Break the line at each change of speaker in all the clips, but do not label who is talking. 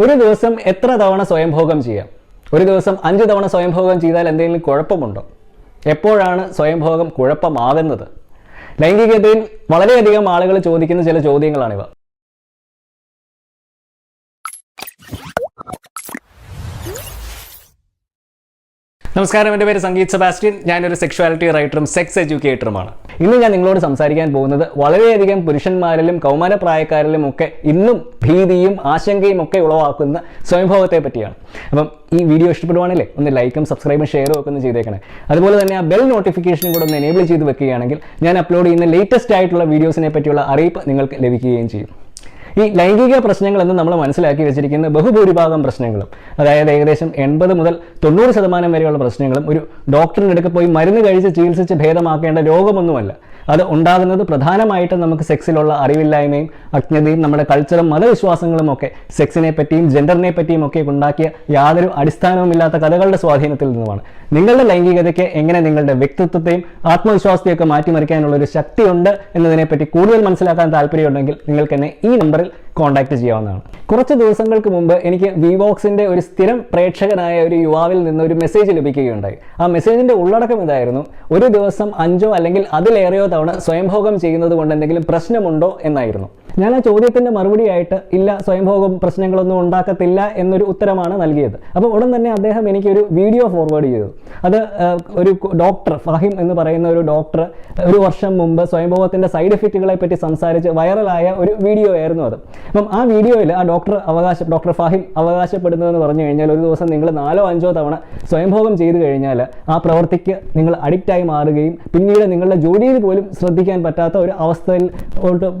ഒരു ദിവസം എത്ര തവണ സ്വയംഭോഗം ചെയ്യാം? ഒരു ദിവസം അഞ്ച് തവണ സ്വയംഭോഗം ചെയ്താൽ എന്തെങ്കിലും കുഴപ്പമുണ്ടോ? എപ്പോഴാണ് സ്വയംഭോഗം കുഴപ്പമാകുന്നത്? ലൈംഗികതയിൽ വളരെയധികം ആളുകൾ ചോദിക്കുന്ന ചില ചോദ്യങ്ങളാണിവ. നമസ്കാരം എന്റെ പേര് സംഗീത് സെബാസ്റ്റ്യൻ. ഞാനൊരു സെക്ഷുവാലിറ്റി റൈറ്ററും സെക്സ് എഡ്യൂക്കേറ്ററുമാണ് ഇന്ന് ഞാൻ നിങ്ങളോട് സംസാരിക്കാൻ പോകുന്നത് വളരെയധികം പുരുഷന്മാരിലും കൗമാരപ്രായക്കാരിലും ഒക്കെ ഇന്നും ഭീതിയും ആശങ്കയും ഒക്കെ ഉളവാക്കുന്ന സ്വയംഭവത്തെ പറ്റിയാണ്. അപ്പം ഈ വീഡിയോ ഇഷ്ടപ്പെടുവാണല്ലേ ഒന്ന് ലൈക്കും സബ്സ്ക്രൈബും ഷെയറും ഒക്കെ ഒന്ന് ചെയ്തേക്കണേ. അതുപോലെ തന്നെ ആ ബെൽ നോട്ടിഫിക്കേഷനും കൂടെ ഒന്ന് എനേബിൾ ചെയ്ത് വെക്കുകയാണെങ്കിൽ ഞാൻ അപ്ലോഡ് ചെയ്യുന്ന ലേറ്റസ്റ്റ് ആയിട്ടുള്ള വീഡിയോസിനെ പറ്റിയുള്ള അറിയിപ്പ് നിങ്ങൾക്ക് ലഭിക്കുകയും ചെയ്യും. ഈ ലൈംഗിക പ്രശ്നങ്ങൾ എന്ന് നമ്മൾ മനസ്സിലാക്കി വെച്ചിരിക്കുന്ന ബഹുഭൂരിഭാഗം പ്രശ്നങ്ങളും അതായത് ഏകദേശം എൺപത് മുതൽ തൊണ്ണൂറ് ശതമാനം വരെയുള്ള പ്രശ്നങ്ങളും ഒരു ഡോക്ടറിന്റെ അടുക്ക പോയി മരുന്ന് കഴിച്ച് ചികിത്സിച്ച് ഭേദമാക്കേണ്ട രോഗമൊന്നുമല്ല. അത് ഉണ്ടാകുന്നത് പ്രധാനമായിട്ടും നമുക്ക് സെക്സിലുള്ള അറിവില്ലായ്മയും അജ്ഞതയും നമ്മുടെ കൾച്ചറും മതവിശ്വാസങ്ങളും ഒക്കെ സെക്സിനെ പറ്റിയും ജെൻഡറിനെ പറ്റിയും ഒക്കെ ഉണ്ടാക്കിയ യാതൊരു അടിസ്ഥാനവുമില്ലാത്ത കഥകളുടെ സ്വാധീനത്തിൽ നിന്നുമാണ്. നിങ്ങളുടെ ലൈംഗികതയ്ക്ക് എങ്ങനെ നിങ്ങളുടെ വ്യക്തിത്വത്തെയും ആത്മവിശ്വാസത്തെയൊക്കെ മാറ്റിമറിക്കാനുള്ള ഒരു ശക്തിയുണ്ട് എന്നതിനെപ്പറ്റി കൂടുതൽ മനസ്സിലാക്കാൻ താല്പര്യമുണ്ടെങ്കിൽ നിങ്ങൾക്ക് എന്നെ ഈ നമ്പറിൽ കോൺടാക്ട് ചെയ്യാവുന്നതാണ്. കുറച്ച് ദിവസങ്ങൾക്ക് മുമ്പ് എനിക്ക് വിവോക്സിന്റെ ഒരു സ്ഥിരം പ്രേക്ഷകനായ ഒരു യുവാവിൽ നിന്ന് ഒരു മെസ്സേജ് ലഭിക്കുകയുണ്ടായി. ആ മെസ്സേജിന്റെ ഉള്ളടക്കം ഇതായിരുന്നു. ഒരു ദിവസം അഞ്ചോ അല്ലെങ്കിൽ അതിലേറെയോ തവണ സ്വയംഭോഗം ചെയ്യുന്നത് കൊണ്ട് എന്തെങ്കിലും പ്രശ്നമുണ്ടോ എന്നായിരുന്നു. ഞാൻ ആ ചോദ്യത്തിന്റെ മറുപടിയായിട്ട് ഇല്ല സ്വയംഭോഗം പ്രശ്നങ്ങളൊന്നും ഉണ്ടാക്കത്തില്ല എന്നൊരു ഉത്തരമാണ് നൽകിയത്. അപ്പോൾ ഉടൻ തന്നെ അദ്ദേഹം എനിക്കൊരു വീഡിയോ ഫോർവേഡ് ചെയ്തു. അത് ഒരു ഡോക്ടർ ഫഹിം എന്ന് പറയുന്ന ഒരു ഡോക്ടർ ഒരു വർഷം മുമ്പ് സ്വയംഭോഗത്തിന്റെ സൈഡ് എഫക്റ്റുകളെ പറ്റി സംസാരിച്ച് വൈറലായ ഒരു വീഡിയോ ആയിരുന്നു അത്. അപ്പം ആ വീഡിയോയിൽ ആ ഡോക്ടർ അവകാശ ഡോക്ടർ ഫഹിം അവകാശപ്പെടുന്നതെന്ന് പറഞ്ഞു കഴിഞ്ഞാൽ ഒരു ദിവസം നിങ്ങൾ നാലോ അഞ്ചോ തവണ സ്വയംഭോഗം ചെയ്തു കഴിഞ്ഞാൽ ആ പ്രവൃത്തിക്ക് നിങ്ങൾ അഡിക്റ്റായി മാറുകയും പിന്നീട് നിങ്ങളുടെ ജോലിയിൽ പോലും ശ്രദ്ധിക്കാൻ പറ്റാത്ത ഒരു അവസ്ഥയിൽ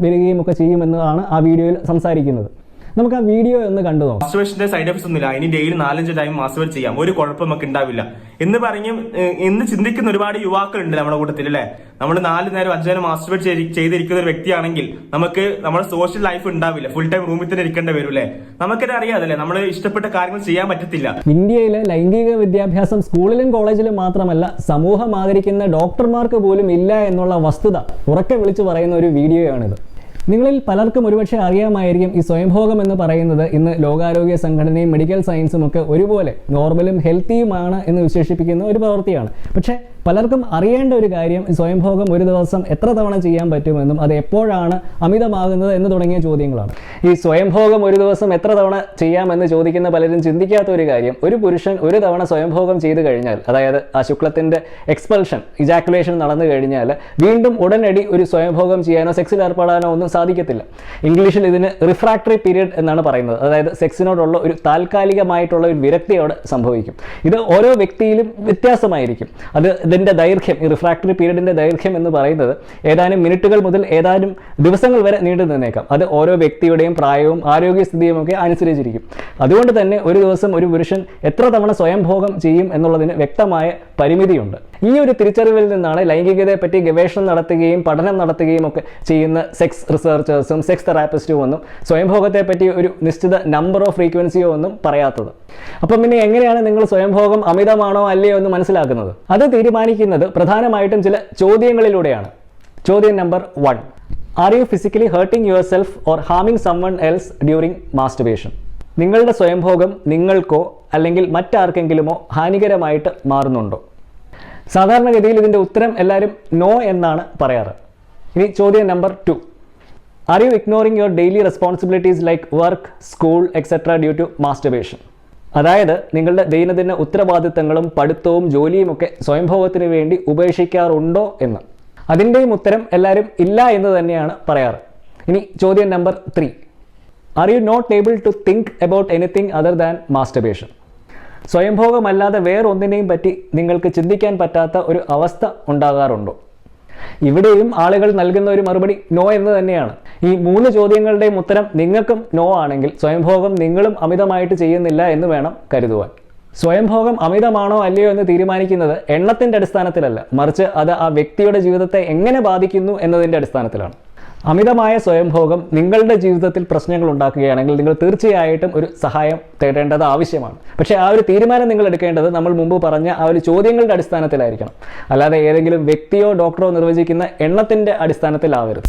വരികയും ഒക്കെ ചെയ്യുമെന്നാണ് ആ വീഡിയോയിൽ സംസാരിക്കുന്നത്. നമുക്ക് ആ വീഡിയോ ഒന്ന് കണ്ടു നോക്കാം.
മാസ്റ്റർബേഷന്റെ സൈഡ് എഫക്ട്സ് ഒന്നുമില്ല. ഇനി ഡെയിലി നാലഞ്ച് ടൈം മാസ്റ്റർബേറ്റ് ചെയ്യാം. ഒരു കുഴപ്പം നമുക്ക് ഉണ്ടാവില്ല. എന്ന് പറഞ്ഞ് എന്ന് ചിന്തിക്കുന്ന ഒരുപാട് യുവാക്കളുണ്ട് നമ്മുടെ കൂട്ടത്തിൽ അല്ലെ? നമ്മൾ നാല് നേരം അഞ്ചു നേരം മാസ്റ്റർബേറ്റ് ചെയ്തി- ചെയ്തിരിക്കുന്ന ഒരു വ്യക്തിയാണെങ്കിൽ നമുക്ക് നമ്മുടെ സോഷ്യൽ ലൈഫ് ഉണ്ടാവില്ല. ഫുൾ ടൈം റൂമിൽ തന്നെ ഇരിക്കേണ്ടി വരും അല്ലെ? നമുക്കത് അറിയാതല്ലേ? നമ്മൾ ഇഷ്ടപ്പെട്ട കാര്യങ്ങൾ ചെയ്യാൻ പറ്റത്തില്ല.
ഇന്ത്യയിലെ ലൈംഗിക വിദ്യാഭ്യാസം സ്കൂളിലും കോളേജിലും മാത്രമല്ല സമൂഹം ആദരിക്കുന്ന ഡോക്ടർമാർക്ക് പോലും ഇല്ല എന്നുള്ള വസ്തുത ഉറക്കെ വിളിച്ചു പറയുന്ന ഒരു വീഡിയോയാണിത്. നിങ്ങളിൽ പലർക്കും ഒരുപക്ഷെ അറിയാമായിരിക്കും ഈ സ്വയംഭോഗം എന്ന് പറയുന്നത് ഇന്ന് ലോകാരോഗ്യ സംഘടനയും മെഡിക്കൽ സയൻസും ഒക്കെ ഒരുപോലെ നോർമലും ഹെൽത്തിയുമാണ് എന്ന് വിശേഷിപ്പിക്കുന്ന ഒരു പ്രവൃത്തിയാണ്. പക്ഷേ പലർക്കും അറിയേണ്ട ഒരു കാര്യം സ്വയംഭോഗം ഒരു ദിവസം എത്ര തവണ ചെയ്യാൻ പറ്റുമെന്നും അത് എപ്പോഴാണ് അമിതമാകുന്നത് എന്ന് തുടങ്ങിയ ചോദ്യങ്ങളാണ്. ഈ സ്വയംഭോഗം ഒരു ദിവസം എത്ര തവണ ചെയ്യാമെന്ന് ചോദിക്കുന്ന പലരും ചിന്തിക്കാത്ത ഒരു കാര്യം ഒരു പുരുഷൻ ഒരു തവണ സ്വയംഭോഗം ചെയ്തു കഴിഞ്ഞാൽ അതായത് ആ ശുക്ലത്തിന്റെ എക്സ്പൾഷൻ ഇജാക്കുലേഷൻ നടന്നു കഴിഞ്ഞാൽ വീണ്ടും ഉടനടി ഒരു സ്വയംഭോഗം ചെയ്യാനോ സെക്സിൽ ഏർപ്പെടാനോ ഒന്നും സാധിക്കത്തില്ല. ഇംഗ്ലീഷിൽ ഇതിന് റിഫ്രാക്ടറി പീരീഡ് എന്നാണ് പറയുന്നത്. അതായത് സെക്സിനോടുള്ള ഒരു താൽക്കാലികമായിട്ടുള്ള ഒരു വിരക്തി അവിടെ സംഭവിക്കും. ഇത് ഓരോ വ്യക്തിയിലും വ്യത്യാസമായിരിക്കും. അത് ഇതിന്റെ ദൈർഘ്യം ഈ റിഫ്രാക്ടറി പീരീഡിന്റെ ദൈർഘ്യം എന്ന് പറയുന്നത് ഏതാനും മിനിറ്റുകൾ മുതൽ ഏതാനും ദിവസങ്ങൾ വരെ നീണ്ടു നിന്നേക്കാം അത് ഓരോ വ്യക്തിയുടെയും പ്രായവും ആരോഗ്യസ്ഥിതിയും ഒക്കെ അനുസരിച്ചിരിക്കും. അതുകൊണ്ട് തന്നെ ഒരു ദിവസം ഒരു പുരുഷൻ എത്ര തവണ സ്വയംഭോഗം ചെയ്യും എന്നുള്ളതിന് വ്യക്തമായ പരിമിതിയുണ്ട്. ഈ ഒരു തിരിച്ചറിവിൽ നിന്നാണ് ലൈംഗികതയെ പറ്റി ഗവേഷണം നടത്തുകയും പഠനം നടത്തുകയും ഒക്കെ ചെയ്യുന്ന സെക്സ് റിസർച്ചേഴ്സും സെക്സ് തെറാപ്പിസ്റ്റും ഒന്നും സ്വയംഭോഗത്തെ പറ്റി ഒരു നിശ്ചിത നമ്പർ ഓഫ് ഫ്രീക്വൻസിയോ ഒന്നും പറയാത്തത്. അപ്പം പിന്നെ എങ്ങനെയാണ് നിങ്ങൾ സ്വയംഭോഗം അമിതമാണോ അല്ലയോ എന്ന് മനസ്സിലാക്കുന്നത്? അത് തീരുമാനിക്കുന്നത് പ്രധാനമായിട്ടും ചില ചോദ്യങ്ങളിലൂടെയാണ്. ചോദ്യം number one are you physically hurting yourself or harming someone else during masturbation നിങ്ങളുടെ സ്വയംഭോഗം നിങ്ങൾക്കോ അല്ലെങ്കിൽ മറ്റാർക്കെങ്കിലുമോ ഹാനികരമായിട്ട് മാറുന്നുണ്ടോ? സാധാരണഗതിയിൽ ഇതിന്റെ ഉത്തരം എല്ലാവരും നോ എന്നാണ് പറയാറ്. ഇനി ചോദ്യം number two are you ignoring your daily responsibilities like work school etcetera due to masturbation അതായത് നിങ്ങളുടെ ദൈനംദിന ഉത്തരവാദിത്തങ്ങളും പഠിത്തവും ജോലിയുമൊക്കെ ഒക്കെ സ്വയംഭോഗത്തിന് വേണ്ടി ഉപേക്ഷിക്കാറുണ്ടോ എന്ന്. അതിന്റെയും ഉത്തരം എല്ലാവരും ഇല്ല എന്ന് തന്നെയാണ് പറയാറ്. ഇനി ചോദ്യം number three are you not able to think about anything other than masturbation സ്വയംഭോഗമല്ലാതെ വേറൊന്നിനെയും പറ്റി നിങ്ങൾക്ക് ചിന്തിക്കാൻ പറ്റാത്ത ഒരു അവസ്ഥ ഉണ്ടാകാറുണ്ടോ? ഇവിടെയും ആളുകൾ നൽകുന്ന ഒരു മറുപടി നോ എന്ന് തന്നെയാണ്. ഈ മൂന്ന് ചോദ്യങ്ങളുടെയും ഉത്തരം നിങ്ങൾക്കും നോ ആണെങ്കിൽ സ്വയംഭോഗം നിങ്ങളും അമിതമായിട്ട് ചെയ്യുന്നില്ല എന്ന് വേണം കരുതുവാൻ. സ്വയംഭോഗം അമിതമാണോ അല്ലയോ എന്ന് തീരുമാനിക്കുന്നത് എണ്ണത്തിന്റെ അടിസ്ഥാനത്തിലല്ല. മറിച്ച് അത് ആ വ്യക്തിയുടെ ജീവിതത്തെ എങ്ങനെ ബാധിക്കുന്നു എന്നതിന്റെ അടിസ്ഥാനത്തിലാണ്. അമിതമായ സ്വയംഭോഗം നിങ്ങളുടെ ജീവിതത്തിൽ പ്രശ്നങ്ങൾ ഉണ്ടാക്കുകയാണെങ്കിൽ നിങ്ങൾ തീർച്ചയായിട്ടും ഒരു സഹായം തേടേണ്ടത് ആവശ്യമാണ്. പക്ഷേ ആ ഒരു തീരുമാനം നിങ്ങൾ എടുക്കേണ്ടത് നമ്മൾ മുമ്പ് പറഞ്ഞ ആ ഒരു ചോദ്യങ്ങളുടെ അടിസ്ഥാനത്തിലായിരിക്കണം. അല്ലാതെ ഏതെങ്കിലും വ്യക്തിയോ ഡോക്ടറോ നിർവചിക്കുന്ന എണ്ണത്തിന്റെ അടിസ്ഥാനത്തിലാവരുത്.